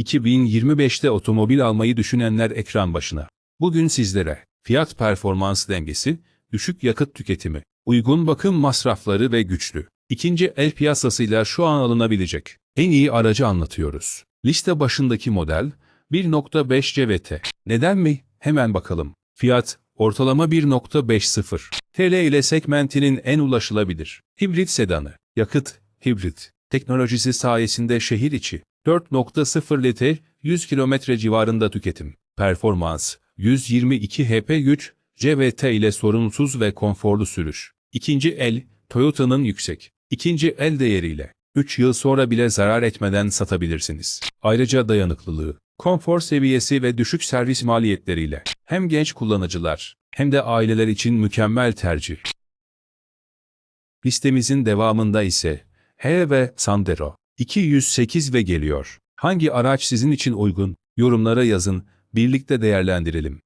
2025'te otomobil almayı düşünenler ekran başına. Bugün sizlere fiyat performans dengesi, düşük yakıt tüketimi, uygun bakım masrafları ve güçlü ikinci el piyasasıyla şu an alınabilecek en iyi aracı anlatıyoruz. Liste başındaki model 1.5 CVT. Neden mi? Hemen bakalım. Fiyat ortalama 1.50 TL ile segmentinin en ulaşılabilir. Hibrit sedanı. Yakıt, hibrit. Teknolojisi sayesinde şehir içi 4.0 litre 100 kilometre civarında tüketim. Performans 122 HP güç, CVT ile sorunsuz ve konforlu sürüş. İkinci el, Toyota'nın yüksek. İkinci el değeriyle 3 yıl sonra bile zarar etmeden satabilirsiniz. Ayrıca dayanıklılığı, konfor seviyesi ve düşük servis maliyetleriyle hem genç kullanıcılar hem de aileler için mükemmel tercih. Listemizin devamında ise H ve Sandero 208 ve geliyor. Hangi araç sizin için uygun? Yorumlara yazın, birlikte değerlendirelim.